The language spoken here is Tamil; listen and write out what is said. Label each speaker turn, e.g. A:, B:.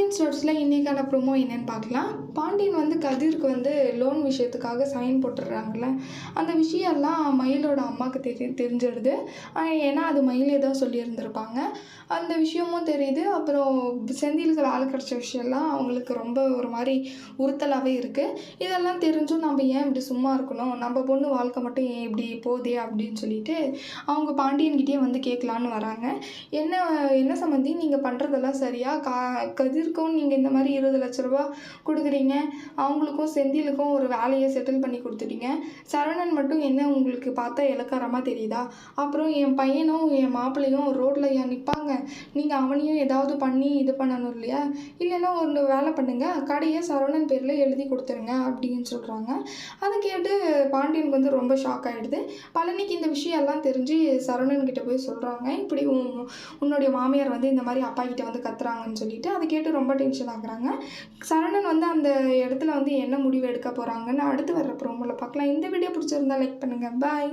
A: பாண்டியன் ஸ்டோர்ஸில் இன்றைக்கான ப்ரோமோ என்னன்னு பார்க்கலாம். பாண்டியன் வந்து கதிருக்கு வந்து லோன் விஷயத்துக்காக சைன் போட்டுடுறாங்கள அந்த விஷயம்லாம் மயிலோட அம்மாவுக்கு தெரி தெரிஞ்சிடுது. ஏன்னா அது மயிலே தான் சொல்லியிருந்திருப்பாங்க. அந்த விஷயமும் தெரியுது. அப்புறம் செந்தில்கள் ஆள் கிடச்ச விஷயம்லாம் அவங்களுக்கு ரொம்ப ஒரு மாதிரி உறுத்தலாகவே இருக்குது இதெல்லாம் தெரிஞ்சும் நம்ம ஏன் இப்படி சும்மா இருக்கணும்? நம்ம பொண்ணு வாழ்க்கை மட்டும் ஏன் இப்படி போதே அப்படின்னு சொல்லிட்டு அவங்க பாண்டியன்கிட்டே வந்து கேட்கலான்னு வராங்க. என்ன என்ன சம்மந்தி நீங்கள் பண்ணுறதெல்லாம் சரியா? கா கதிர் கதிர்க்கும் நீங்கள் இந்த மாதிரி இருபது லட்ச ரூபா கொடுக்குறீங்க. அவங்களுக்கும் செந்திலுக்கும் ஒரு வேலையை செட்டில் பண்ணி கொடுத்துட்டீங்க. சரவணன் மட்டும் என்ன உங்களுக்கு பார்த்தா இலக்காரமாக தெரியுதா? அப்புறம் என் பையனும் என் மாப்பிள்ளையும் ரோட்டில் ஏன் நிற்பாங்க நீங்கள் அவனையும் ஏதாவது பண்ணி இது பண்ணணும் இல்லையா? இல்லைன்னா ஒரு வேலை பண்ணுங்கள் கடையை சரவணன் பேரில் எழுதி கொடுத்துருங்க அப்படின்னு சொல்கிறாங்க அதை கேட்டு பாண்டியனுக்கு வந்து ரொம்ப ஷாக் ஆகிடுது பழனிக்கு இந்த விஷயம் எல்லாம் தெரிஞ்சு சரவணன் கிட்ட போய் சொல்கிறாங்க இப்படி உன்னுடைய மாமியார் வந்து இந்த மாதிரி அப்பா கிட்ட வந்து கத்துறாங்கன்னு சொல்லிட்டு அதை கேட்டு ரொம்ப டென்ஷன் ஆகுறாங்க. சரணன் வந்து அந்த இடத்துல வந்து என்ன முடிவு எடுக்க போகிறாங்கன்னு அடுத்து வர்ற ப்ரோமோவில் பார்க்கலாம். இந்த வீடியோ பிடிச்சிருந்தா லைக் பண்ணுங்கள் பாய்